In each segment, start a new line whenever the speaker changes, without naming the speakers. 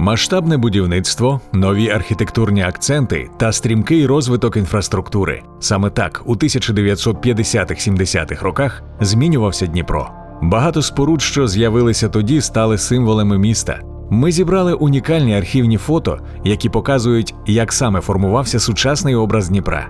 Масштабне будівництво, нові архітектурні акценти та стрімкий розвиток інфраструктури. Саме так у 1950-70-х роках змінювався Дніпро. Багато споруд, що з'явилися тоді, стали символами міста. Ми зібрали унікальні архівні фото, які показують, як саме формувався сучасний образ Дніпра.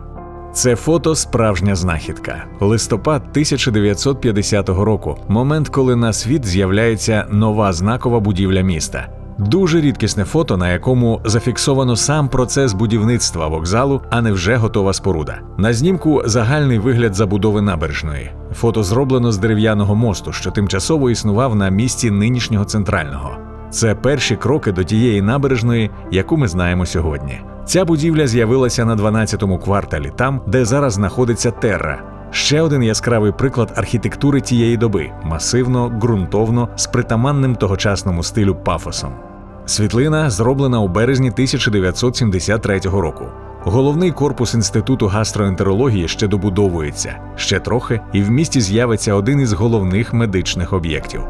Це фото справжня знахідка. Листопад 1950 року, момент, коли на світ з'являється нова знакова будівля міста. Дуже рідкісне фото, на якому зафіксовано сам процес будівництва вокзалу, а не вже готова споруда. На знімку загальний вигляд забудови набережної. Фото зроблено з дерев'яного мосту, що тимчасово існував на місці нинішнього центрального. Це перші кроки до тієї набережної, яку ми знаємо сьогодні. Ця будівля з'явилася на 12-му кварталі, там, де зараз знаходиться Терра. Ще один яскравий приклад архітектури тієї доби масивно, ґрунтовно, з притаманним тогочасному стилю пафосом. Світлина зроблена у березні 1973 року. Головний корпус інституту гастроентерології ще добудовується. Ще трохи, і в місті з'явиться один із головних медичних об'єктів.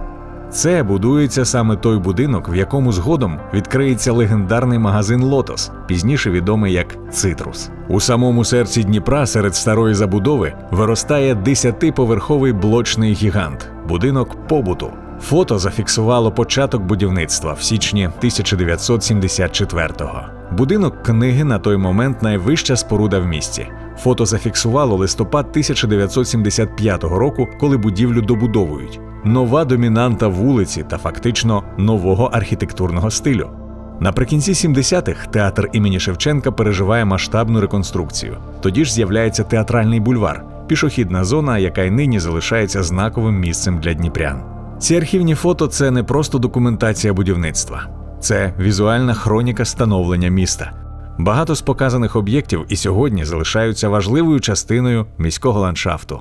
Це будується саме той будинок, в якому згодом відкриється легендарний магазин Лотос, пізніше відомий як Цитрус. У самому серці Дніпра серед старої забудови виростає 10-поверховий блочний гігант будинок побуту. Фото зафіксувало початок будівництва в січні 1974-го. Будинок книги на той момент найвища споруда в місті. Фото зафіксувало листопад 1975 року, коли будівлю добудовують. Нова домінанта вулиці та фактично нового архітектурного стилю. Наприкінці 70-х театр імені Шевченка переживає масштабну реконструкцію. Тоді ж з'являється театральний бульвар, пішохідна зона, яка й нині залишається знаковим місцем для дніпрян. Ці архівні фото це не просто документація будівництва, це візуальна хроніка становлення міста. Багато з показаних об'єктів і сьогодні залишаються важливою частиною міського ландшафту.